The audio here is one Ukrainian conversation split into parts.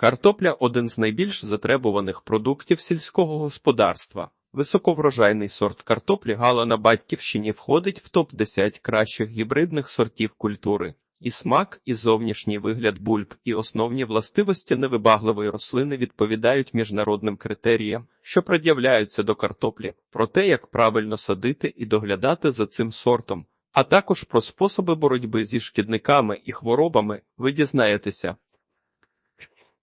Картопля один з найбільш затребуваних продуктів сільського господарства. Високоврожайний сорт картоплі Гала на батьківщині входить в топ-10 кращих гібридних сортів культури. І смак, і зовнішній вигляд бульб, і основні властивості невибагливої рослини відповідають міжнародним критеріям, що пред'являються до картоплі, про те, як правильно садити і доглядати за цим сортом, а також про способи боротьби зі шкідниками і хворобами ви дізнаєтеся.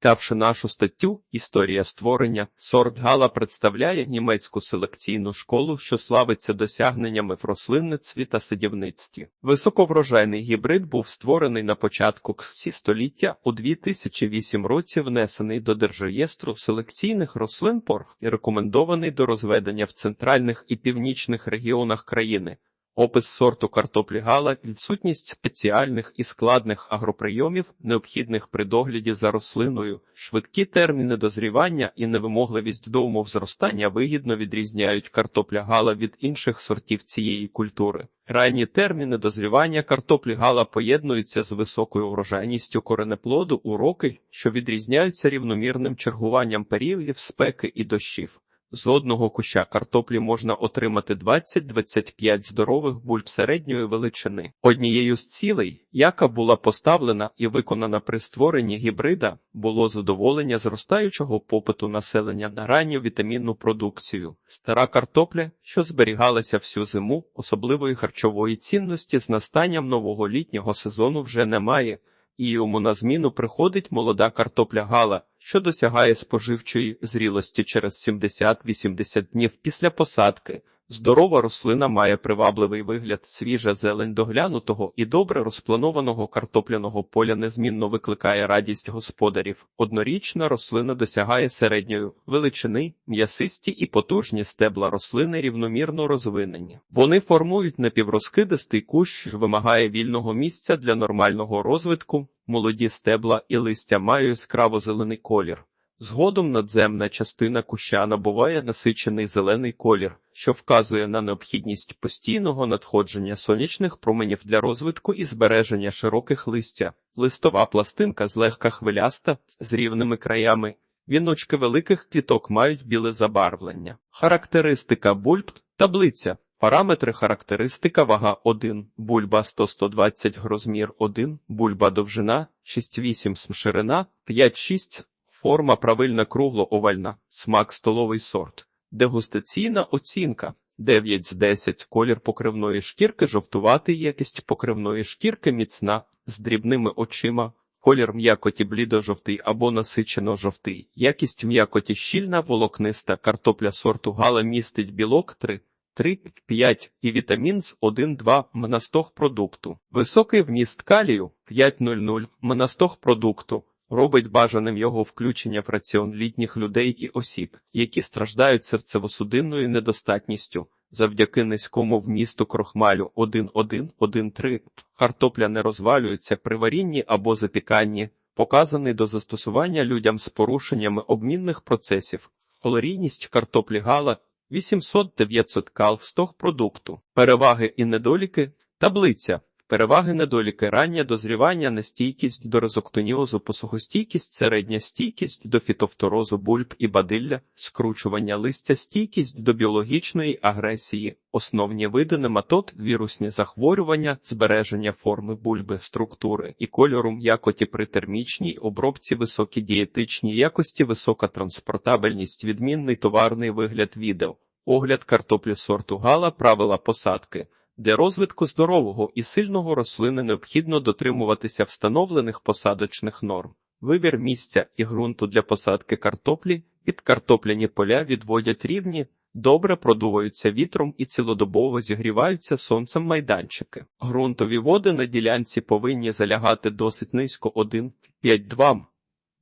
Читавши нашу статтю Історія створення, сорт Гала представляє німецьку селекційну школу, що славиться досягненнями в рослинництві та садівництві. Високоврожайний гібрид був створений на початку КСІ століття у 2008 році, внесений до Держреєстру селекційних рослин ПОРФ і рекомендований до розведення в центральних і північних регіонах країни. Опис сорту картоплі Гала, відсутність спеціальних і складних агроприйомів, необхідних при догляді за рослиною, швидкі терміни дозрівання і невимогливість до умов зростання вигідно відрізняють картопля Гала від інших сортів цієї культури. Ранні терміни дозрівання картоплі Гала поєднуються з високою врожайністю коренеплоду у роки, що відрізняються рівномірним чергуванням періодів спеки і дощів. З одного куща картоплі можна отримати 20-25 здорових бульб середньої величини. Однією з цілей, яка була поставлена і виконана при створенні гібрида, було задоволення зростаючого попиту населення на ранню вітамінну продукцію. Стара картопля, що зберігалася всю зиму, особливої харчової цінності з настанням нового літнього сезону вже немає і йому на зміну приходить молода картопля гала, що досягає споживчої зрілості через 70-80 днів після посадки. Здорова рослина має привабливий вигляд, свіжа зелень доглянутого і добре розпланованого картопляного поля незмінно викликає радість господарів. Однорічна рослина досягає середньої величини, м'ясисті і потужні стебла рослини рівномірно розвинені. Вони формують напіврозкидистий кущ, що вимагає вільного місця для нормального розвитку. Молоді стебла і листя мають яскраво зелений колір. Згодом надземна частина куща набуває насичений зелений колір, що вказує на необхідність постійного надходження сонячних променів для розвитку і збереження широких листя. Листова пластинка злегка хвиляста з рівними краями. Віночки великих квіток мають біле забарвлення. Характеристика бульб таблиця. Параметри характеристика вага 1, бульба 100-120 розмір 1, бульба довжина 6-8 ширина 5-6 Форма правильна кругло-овальна, смак столовий сорт, дегустаційна оцінка 9 з 10, колір покривної шкірки жовтуватий, якість покривної шкірки міцна, з дрібними очима, колір м'якоті блідо-жовтий або насичено-жовтий, якість м'якоті щільна, волокниста, картопля сорту гала містить білок 3, 3-5 і вітамін з 1-2 монастог продукту, високий вміст калію 5,00 монастог продукту робить бажаним його включення в раціон літніх людей і осіб, які страждають серцево-судинною недостатністю. Завдяки низькому вмісту крохмалю 1,1-1,3 картопля не розвалюється при варінні або запіканні, показаний до застосування людям з порушеннями обмінних процесів. Калорійність картоплі гала 800-900 кал стог продукту. Переваги і недоліки. Таблиця. Переваги недоліки рання дозрівання, нестійкість до резоктоніозу, посухостійкість, середня стійкість до фітофторозу бульб і бадилля, скручування листя, стійкість до біологічної агресії, основні види нематод, вірусні захворювання, збереження форми бульби, структури і кольору м'якоті при термічній обробці, високі дієтичні якості, висока транспортабельність, відмінний товарний вигляд відео, огляд картоплі сорту гала, правила посадки. Для розвитку здорового і сильного рослини необхідно дотримуватися встановлених посадочних норм. Вибір місця і ґрунту для посадки картоплі під картопляні поля відводять рівні, добре продуваються вітром і цілодобово зігріваються сонцем майданчики. Ґрунтові води на ділянці повинні залягати досить низько 1,5-2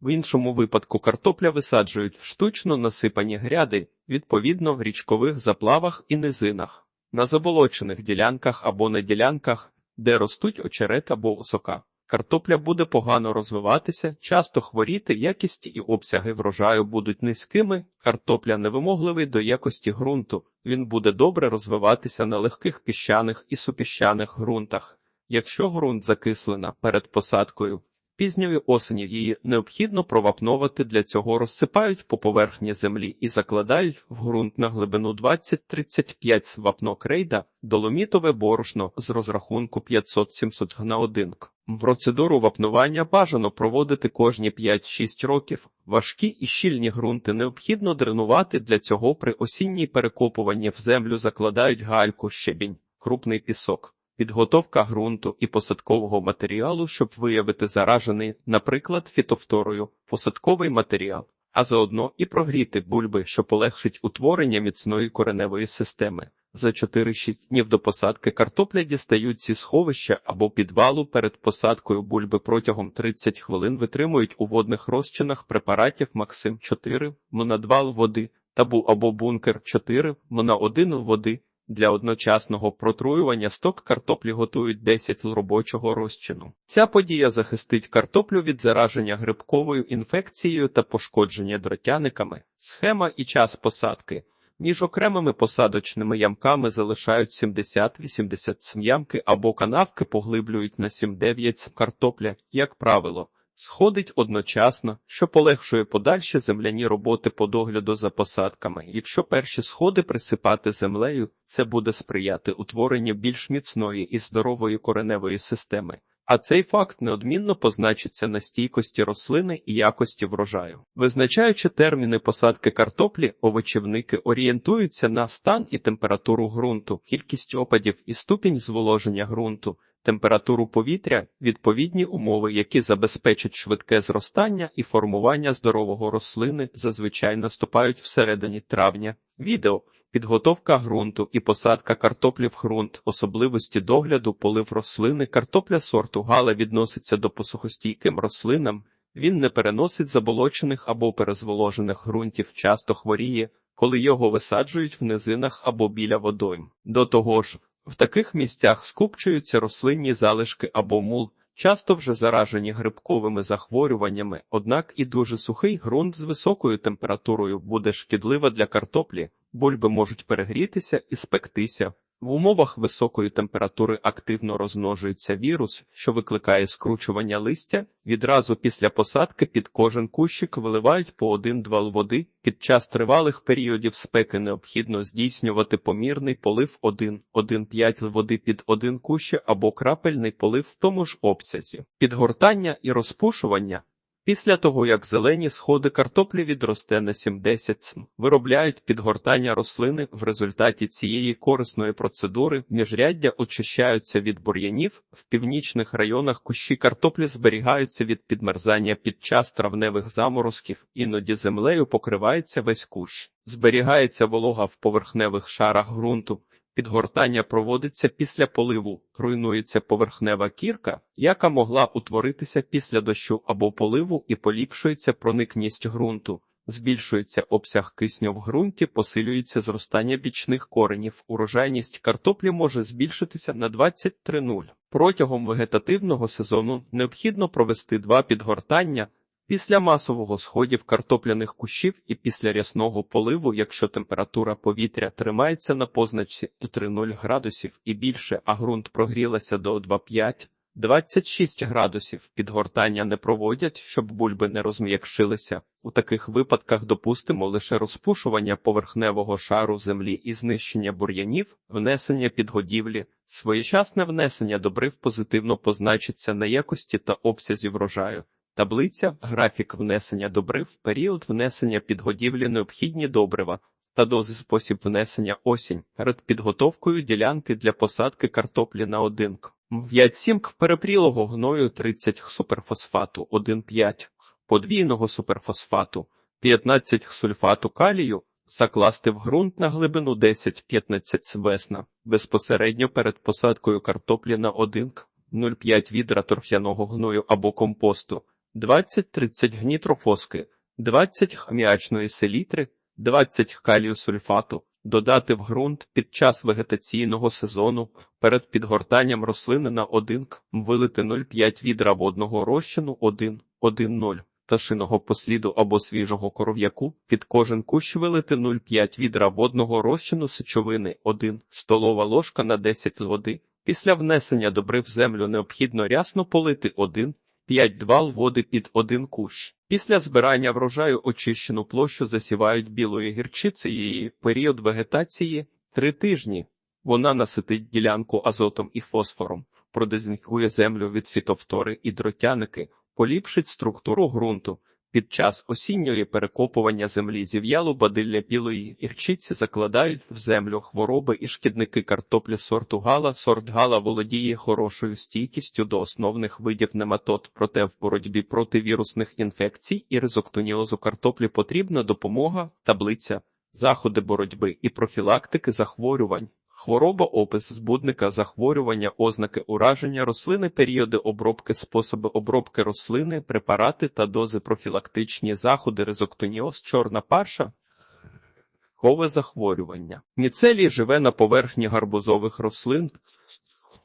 В іншому випадку картопля висаджують в штучно насипані гряди, відповідно в річкових заплавах і низинах на заболочених ділянках або на ділянках, де ростуть очерет або осока. Картопля буде погано розвиватися, часто хворіти, якість і обсяги врожаю будуть низькими, картопля невимогливий до якості ґрунту, він буде добре розвиватися на легких піщаних і супіщаних ґрунтах. Якщо ґрунт закислена перед посадкою, Пізньої осені її необхідно провапновати, для цього розсипають по поверхні землі і закладають в ґрунт на глибину 20-35 вапно крейда, доломітове борошно з розрахунку 500-700 г на один к. Процедуру вапнування бажано проводити кожні 5-6 років. Важкі і щільні ґрунти необхідно дренувати, для цього при осінній перекопуванні в землю закладають гальку, щебінь, крупний пісок. Підготовка ґрунту і посадкового матеріалу, щоб виявити заражений, наприклад, фітофторою, посадковий матеріал, а заодно і прогріти бульби, що полегшить утворення міцної кореневої системи. За 4-6 днів до посадки картопля дістають зі сховища або підвалу перед посадкою бульби протягом 30 хвилин витримують у водних розчинах препаратів Максим 4 монадвал води, табу або бункер 4 мона 1 води. Для одночасного протруювання сток картоплі готують 10 л робочого розчину. Ця подія захистить картоплю від зараження грибковою інфекцією та пошкодження дротяниками. Схема і час посадки. Між окремими посадочними ямками залишають 70-80 см ямки або канавки поглиблюють на 7-9 картопля, як правило. Сходить одночасно, що полегшує подальші земляні роботи по догляду за посадками. Якщо перші сходи присипати землею, це буде сприяти утворенню більш міцної і здорової кореневої системи. А цей факт неодмінно позначиться на стійкості рослини і якості врожаю. Визначаючи терміни посадки картоплі, овочівники орієнтуються на стан і температуру ґрунту, кількість опадів і ступінь зволоження ґрунту температуру повітря, відповідні умови, які забезпечать швидке зростання і формування здорового рослини, зазвичай наступають всередині травня. Відео підготовка ґрунту і посадка картоплі в ґрунт, особливості догляду, полив рослини, картопля сорту гала відноситься до посухостійким рослинам. Він не переносить заболочених або перезволожених ґрунтів, часто хворіє, коли його висаджують в низинах або біля водойм. До того ж, в таких місцях скупчуються рослинні залишки або мул, часто вже заражені грибковими захворюваннями, однак і дуже сухий ґрунт з високою температурою буде шкідлива для картоплі, бульби можуть перегрітися і спектися. В умовах високої температури активно розмножується вірус, що викликає скручування листя. Відразу після посадки під кожен кущик виливають по один-два води. Під час тривалих періодів спеки необхідно здійснювати помірний полив 1-1,5 води під один кущик або крапельний полив в тому ж обсязі. Підгортання і розпушування Після того, як зелені сходи картоплі відросте на 70 см, виробляють підгортання рослини. В результаті цієї корисної процедури міжряддя очищаються від бур'янів. В північних районах кущі картоплі зберігаються від підмерзання під час травневих заморозків, іноді землею покривається весь кущ. Зберігається волога в поверхневих шарах ґрунту. Підгортання проводиться після поливу, руйнується поверхнева кірка, яка могла утворитися після дощу або поливу і поліпшується проникність ґрунту, збільшується обсяг кисню в ґрунті, посилюється зростання бічних коренів. Урожайність картоплі може збільшитися на 23,0. Протягом вегетативного сезону необхідно провести два підгортання. Після масового сходів картопляних кущів і після рясного поливу, якщо температура повітря тримається на позначці 3,0 градусів і більше, а ґрунт прогрілася до 2,5-26 градусів, підгортання не проводять, щоб бульби не розм'якшилися. У таких випадках допустимо лише розпушування поверхневого шару землі і знищення бур'янів, внесення підгодівлі, своєчасне внесення добрив позитивно позначиться на якості та обсязі врожаю. Таблиця, графік внесення добрив, період внесення підгодівлі необхідні добрива та дози спосіб внесення осінь. Перед підготовкою ділянки для посадки картоплі на 1 к. 5-7 к перепрілого гною 30 х суперфосфату 1,5 подвійного суперфосфату 15 х сульфату калію закласти в ґрунт на глибину 10-15 весна безпосередньо перед посадкою картоплі на 1 к 0,5 відра торф'яного гною або компосту 20-30 гнітрофоски, 20 хаміачної селітри, 20 калію сульфату, додати в ґрунт під час вегетаційного сезону перед підгортанням рослини на 1 к, вилити 0,5 відра водного розчину 1,1,0 пташиного посліду або свіжого коров'яку, під кожен кущ вилити 0,5 відра водного розчину сечовини 1 столова ложка на 10 води. Після внесення добрив землю необхідно рясно полити 1 5 двал води під один кущ. Після збирання врожаю очищену площу засівають білою її Період вегетації – 3 тижні. Вона наситить ділянку азотом і фосфором, продезінфікує землю від фітофтори і дротяники, поліпшить структуру ґрунту. Під час осінньої перекопування землі зів'ялу бадилля білої гірчиці закладають в землю хвороби і шкідники картоплі сорту гала. Сорт гала володіє хорошою стійкістю до основних видів нематод, проте в боротьбі проти вірусних інфекцій і ризоктоніозу картоплі потрібна допомога, таблиця, заходи боротьби і профілактики захворювань. Хвороба, опис збудника, захворювання, ознаки ураження рослини, періоди обробки, способи обробки рослини, препарати та дози профілактичні заходи, ризоктоніоз, чорна парша, кове захворювання. Міцелій живе на поверхні гарбузових рослин,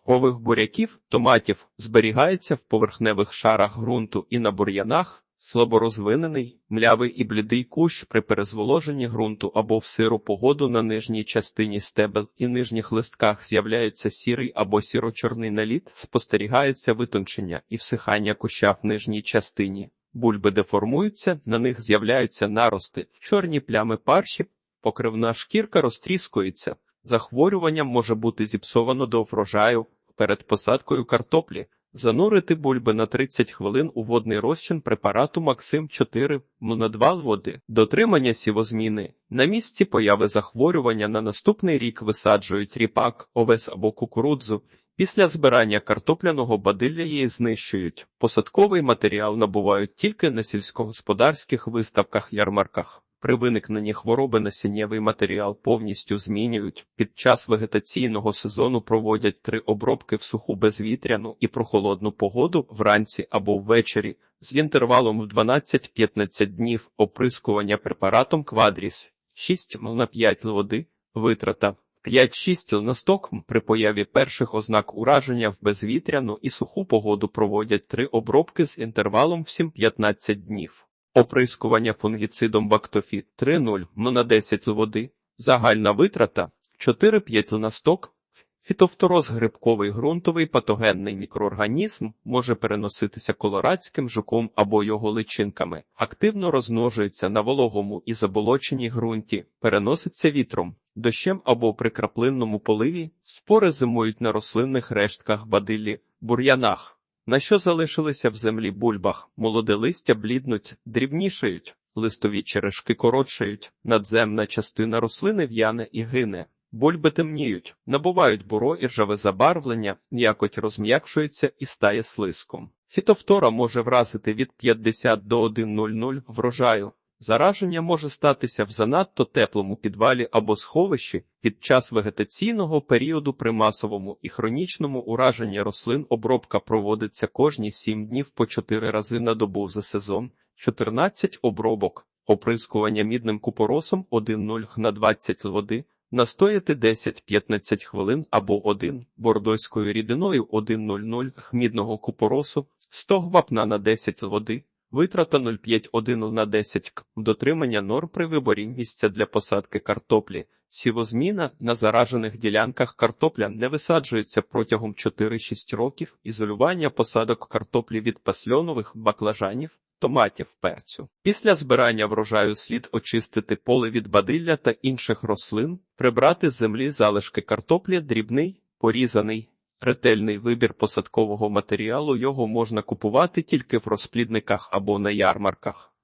кових буряків, томатів, зберігається в поверхневих шарах ґрунту і на бур'янах, слаборозвинений, млявий і блідий кущ при перезволоженні ґрунту або в сиру погоду на нижній частині стебел і нижніх листках з'являється сірий або сіро-чорний наліт, спостерігається витончення і всихання куща в нижній частині. Бульби деформуються, на них з'являються нарости, чорні плями парші, покривна шкірка розтріскується. Захворюванням може бути зіпсовано до врожаю перед посадкою картоплі. Занурити бульби на 30 хвилин у водний розчин препарату Максим 4 на 2 води. Дотримання сівозміни. На місці появи захворювання на наступний рік висаджують ріпак, овес або кукурудзу. Після збирання картопляного бадилля її знищують. Посадковий матеріал набувають тільки на сільськогосподарських виставках-ярмарках. При виникненні хвороби насіннєвий матеріал повністю змінюють. Під час вегетаційного сезону проводять три обробки в суху безвітряну і прохолодну погоду вранці або ввечері з інтервалом в 12-15 днів оприскування препаратом квадріс 6 на 5 води, витрата 5-6 на сток при появі перших ознак ураження в безвітряну і суху погоду проводять три обробки з інтервалом в 7-15 днів. Оприскування фунгіцидом бактофіт 3,0 на 10 води, загальна витрата 4-5 на сток. Фітофтороз грибковий ґрунтовий патогенний мікроорганізм може переноситися колорадським жуком або його личинками, активно розмножується на вологому і заболоченій ґрунті, переноситься вітром, дощем або при краплинному поливі, спори зимують на рослинних рештках бадилі, бур'янах. На що залишилися в землі бульбах, молоде листя бліднуть, дрібнішають, листові черешки коротшають, надземна частина рослини в'яне і гине, бульби темніють, набувають буро і ржаве забарвлення, якоть розм'якшується і стає слизком. Фітофтора може вразити від 50 до 1,00 врожаю. Зараження може статися в занадто теплому підвалі або сховищі під час вегетаційного періоду при масовому і хронічному ураженні рослин. Обробка проводиться кожні 7 днів по 4 рази на добу за сезон, 14 обробок, оприскування мідним купоросом 1,0 на 20 води, настояти 10-15 хвилин або 1 бордойською рідиною 1,00 мідного купоросу, 100 вапна на 10 води. Витрата 0,5 на 10 к. Дотримання норм при виборі місця для посадки картоплі. Сівозміна на заражених ділянках картопля не висаджується протягом 4-6 років. Ізолювання посадок картоплі від пасльонових баклажанів, томатів, перцю. Після збирання врожаю слід очистити поле від бадилля та інших рослин, прибрати з землі залишки картоплі дрібний, порізаний. Ретельний вибір посадкового матеріалу його можна купувати тільки в розплідниках або на ярмарках.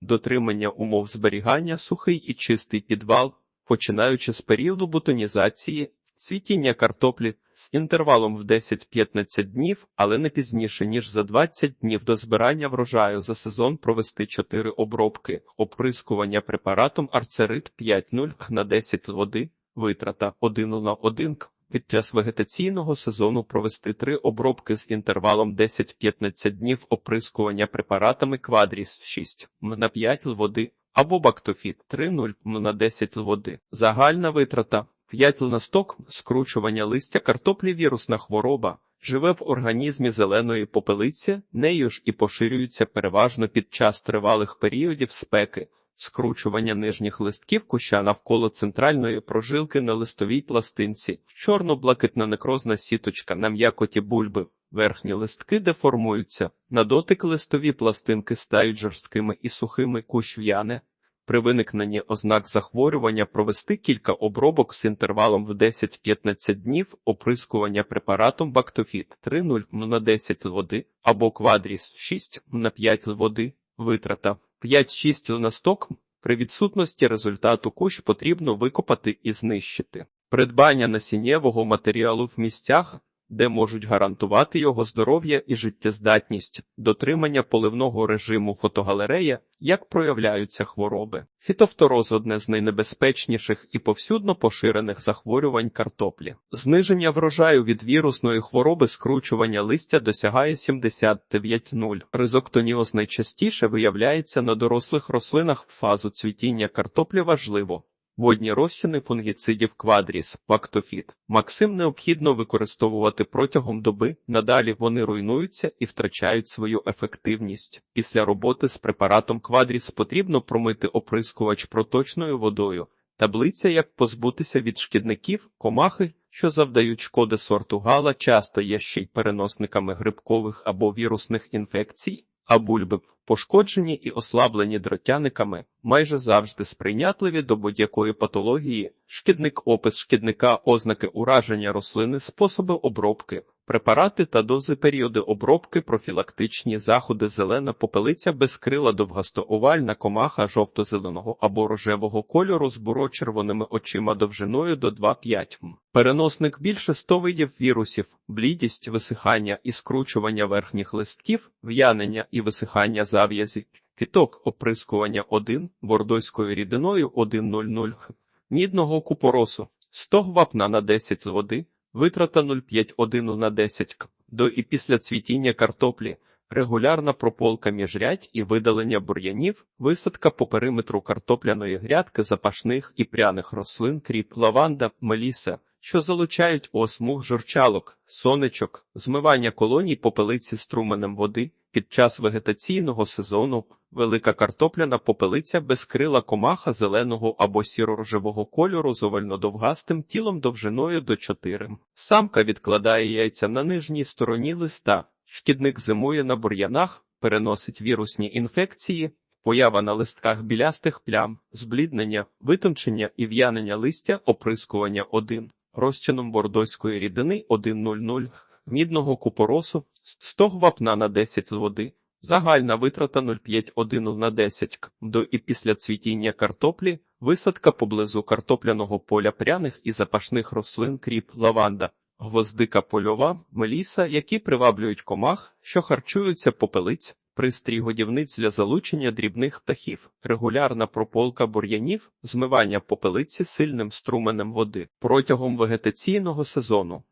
Дотримання умов зберігання сухий і чистий підвал, починаючи з періоду бутонізації, цвітіння картоплі з інтервалом в 10-15 днів, але не пізніше, ніж за 20 днів до збирання врожаю за сезон провести 4 обробки, оприскування препаратом арцерит 5,0 на 10 води, витрата 1 на 1 к. Під час вегетаційного сезону провести три обробки з інтервалом 10-15 днів оприскування препаратами квадріс 6 м на 5 л води або бактофіт 3,0 м на 10 л води. Загальна витрата 5 л на сток, скручування листя картоплі вірусна хвороба. Живе в організмі зеленої попелиці, нею ж і поширюється переважно під час тривалих періодів спеки скручування нижніх листків куща навколо центральної прожилки на листовій пластинці, чорно-блакитна некрозна сіточка на м'якоті бульби, верхні листки деформуються, на дотик листові пластинки стають жорсткими і сухими кущ в'яне. При виникненні ознак захворювання провести кілька обробок з інтервалом в 10-15 днів оприскування препаратом Бактофіт 3,0 на 10 води або Квадріс 6 на 5 води, витрата 5-6 на сток. При відсутності результату кущ потрібно викопати і знищити. Придбання насіннєвого матеріалу в місцях, де можуть гарантувати його здоров'я і життєздатність, дотримання поливного режиму фотогалерея, як проявляються хвороби. Фітофтороз – одне з найнебезпечніших і повсюдно поширених захворювань картоплі. Зниження врожаю від вірусної хвороби скручування листя досягає 79,0. Ризоктоніоз найчастіше виявляється на дорослих рослинах в фазу цвітіння картоплі важливо. Водні розчини фунгіцидів квадріс, бактофіт. Максим необхідно використовувати протягом доби, надалі вони руйнуються і втрачають свою ефективність. Після роботи з препаратом квадріс потрібно промити оприскувач проточною водою. Таблиця, як позбутися від шкідників, комахи, що завдають шкоди сорту гала, часто є ще й переносниками грибкових або вірусних інфекцій, а бульби пошкоджені і ослаблені дротяниками, майже завжди сприйнятливі до будь-якої патології, шкідник опис шкідника, ознаки ураження рослини, способи обробки, препарати та дози періоди обробки, профілактичні заходи, зелена попелиця безкрила довгостоовальна комаха жовто-зеленого або рожевого кольору з буро-червоними очима довжиною до 2,5 м. Переносник більше 100 видів вірусів, блідість, висихання і скручування верхніх листків, в'янення і висихання зав'язі, киток оприскування 1, бордойською рідиною 1,00 х, мідного купоросу, 100 вапна на 10 води, витрата 0,5,1 на 10 к. До і після цвітіння картоплі, регулярна прополка міжрядь і видалення бур'янів, висадка по периметру картопляної грядки запашних і пряних рослин, кріп, лаванда, меліса, що залучають осмуг жорчалок, сонечок, змивання колоній попелиці струменем води. Під час вегетаційного сезону велика картопляна попелиця безкрила комаха зеленого або сіро-рожевого кольору з овально-довгастим тілом довжиною до 4. Самка відкладає яйця на нижній стороні листа. Шкідник зимує на бур'янах, переносить вірусні інфекції, поява на листках білястих плям, збліднення, витончення і в'янення листя, оприскування 1, розчином бордойської рідини 1,00, мідного купоросу, 100 вапна на 10 води, загальна витрата 0,5,1 на 10 к. До і після цвітіння картоплі, висадка поблизу картопляного поля пряних і запашних рослин кріп, лаванда, гвоздика польова, меліса, які приваблюють комах, що харчуються попелиць, пристрій годівниць для залучення дрібних птахів, регулярна прополка бур'янів, змивання попелиці сильним струменем води протягом вегетаційного сезону.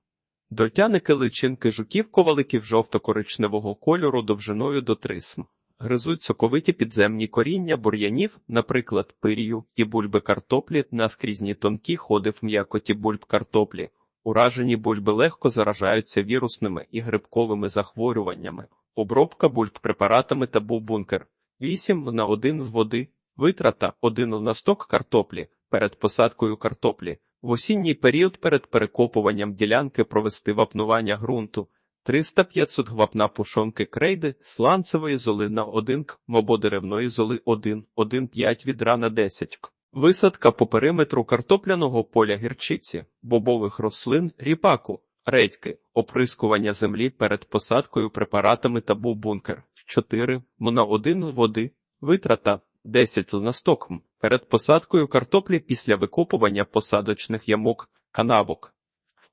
Дротяники личинки жуків коваликів жовто-коричневого кольору довжиною до 3 см. Гризуть соковиті підземні коріння бур'янів, наприклад, пирію і бульби картоплі, наскрізні тонкі ходи в м'якоті бульб картоплі. Уражені бульби легко заражаються вірусними і грибковими захворюваннями. Обробка бульб препаратами та бункер 8 на 1 води, витрата 1 на сток картоплі перед посадкою картоплі. В осінній період перед перекопуванням ділянки провести вапнування ґрунту 300-500 вапна пушонки крейди, сланцевої золи на 1 к, або деревної золи 1, 1,5 відра на 10 к. Висадка по периметру картопляного поля гірчиці, бобових рослин, ріпаку, редьки, оприскування землі перед посадкою препаратами та бункер 4 на 1 води, витрата 10 на стокм. Перед посадкою картоплі після викопування посадочних ямок, канавок.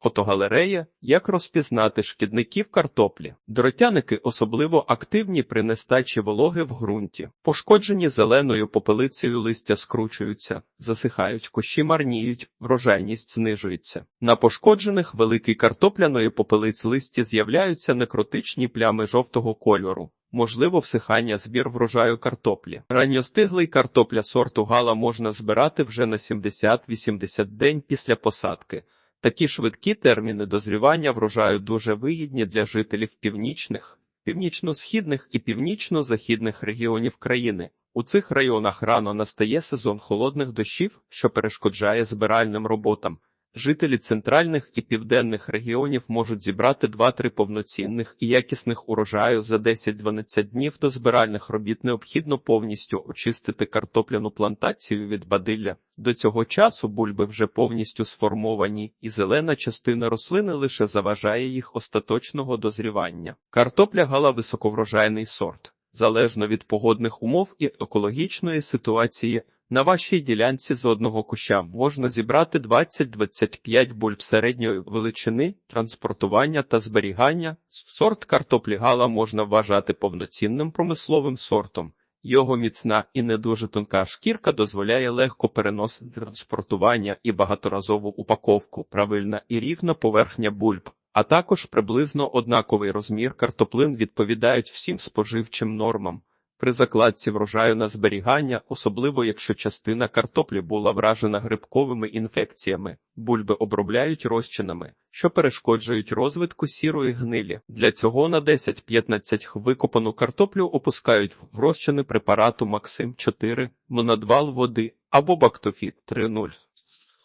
Фотогалерея Як розпізнати шкідників картоплі. Дротяники особливо активні при нестачі вологи в ґрунті. Пошкоджені зеленою попелицею листя скручуються, засихають, кущі марніють, врожайність знижується. На пошкоджених великий картопляної попелиць листі з'являються некротичні плями жовтого кольору. Можливо, всихання збір врожаю картоплі. Ранньостиглий картопля сорту гала можна збирати вже на 70-80 день після посадки. Такі швидкі терміни дозрівання врожаю дуже вигідні для жителів північних, північно-східних і північно-західних регіонів країни. У цих районах рано настає сезон холодних дощів, що перешкоджає збиральним роботам. Жителі центральних і південних регіонів можуть зібрати 2-3 повноцінних і якісних урожаю за 10-12 днів до збиральних робіт необхідно повністю очистити картопляну плантацію від бадилля. До цього часу бульби вже повністю сформовані, і зелена частина рослини лише заважає їх остаточного дозрівання. Картопля гала високоврожайний сорт. Залежно від погодних умов і екологічної ситуації, на вашій ділянці з одного куща можна зібрати 20-25 бульб середньої величини, транспортування та зберігання. Сорт картоплі гала можна вважати повноцінним промисловим сортом. Його міцна і не дуже тонка шкірка дозволяє легко переносити транспортування і багаторазову упаковку, правильна і рівна поверхня бульб, а також приблизно однаковий розмір картоплин відповідають всім споживчим нормам. При закладці врожаю на зберігання, особливо якщо частина картоплі була вражена грибковими інфекціями, бульби обробляють розчинами, що перешкоджують розвитку сірої гнилі. Для цього на 10-15 викопану картоплю опускають в розчини препарату Максим 4 монадвал води або Бактофіт 3.0.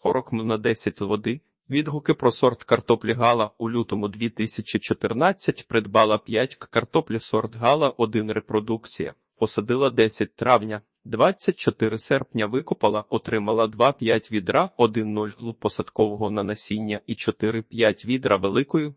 40 на 10 води. Відгуки про сорт картоплі Гала у лютому 2014 придбала 5 картоплі сорт Гала 1 репродукція. Посадила 10 травня, 24 серпня викопала, отримала 2-5 відра, 1-0 посадкового на насіння і 4-5 відра великою.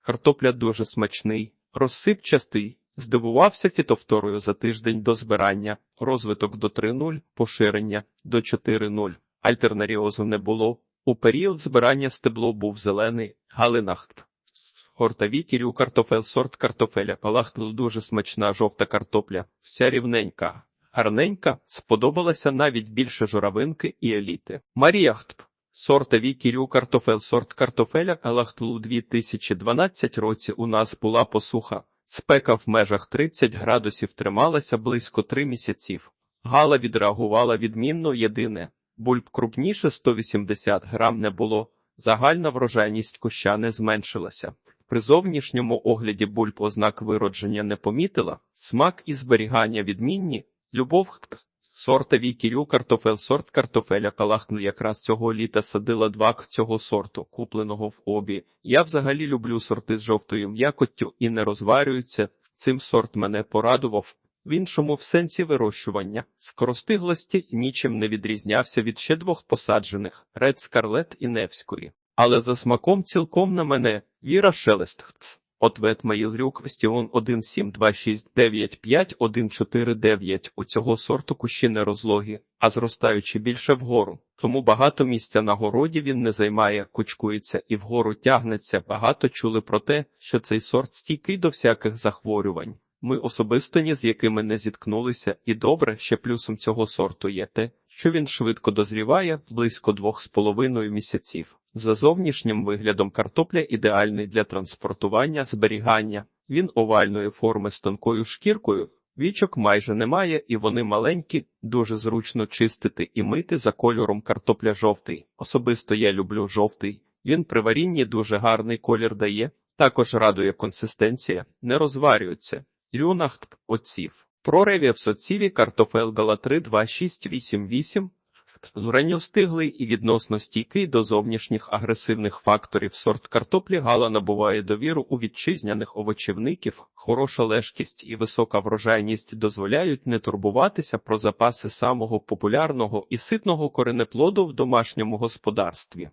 Картопля дуже смачний, розсипчастий, здивувався фітовторою за тиждень до збирання, розвиток до 3-0, поширення до 4-0. Альтернаріозу не було. У період збирання стебло був зелений, галинахт. Кірю картофель сорт картофеля. Палахнула дуже смачна жовта картопля, вся рівненька, гарненька, сподобалася навіть більше журавинки і еліти. Маріяхтп. Сортові кірю картофель сорт картофеля Алахтлу 2012 році у нас була посуха. Спека в межах 30 градусів трималася близько 3 місяців. Гала відреагувала відмінно єдине. Бульб крупніше 180 грам не було. Загальна врожайність куща не зменшилася. При зовнішньому огляді бульб ознак виродження не помітила, смак і зберігання відмінні, любов к сортові кірю картофель сорт картофеля калахну якраз цього літа садила два цього сорту, купленого в обі. Я взагалі люблю сорти з жовтою м'якоттю і не розварюються. Цим сорт мене порадував. В іншому в сенсі вирощування скоростиглості нічим не відрізнявся від ще двох посаджених Ред Скарлет і Невської. Але за смаком цілком на мене Віра Шелест. Ответ Маїл Квестіон 172695149 у цього сорту кущі не розлогі, а зростаючи більше вгору. Тому багато місця на городі він не займає, кучкується і вгору тягнеться. Багато чули про те, що цей сорт стійкий до всяких захворювань. Ми особисто ні з якими не зіткнулися, і добре, ще плюсом цього сорту є те, що він швидко дозріває близько двох з половиною місяців. За зовнішнім виглядом картопля ідеальний для транспортування, зберігання, він овальної форми з тонкою шкіркою, вічок майже немає, і вони маленькі, дуже зручно чистити і мити за кольором картопля жовтий. Особисто я люблю жовтий, він при варінні дуже гарний колір дає, також радує консистенція, не розварюється, Люнахт отців. Прореві в соціві картофелгала 3,2688 проект зурення встиглий і відносно стійкий до зовнішніх агресивних факторів. Сорт картоплі гала набуває довіру у вітчизняних овочівників, хороша лежкість і висока врожайність дозволяють не турбуватися про запаси самого популярного і ситного коренеплоду в домашньому господарстві.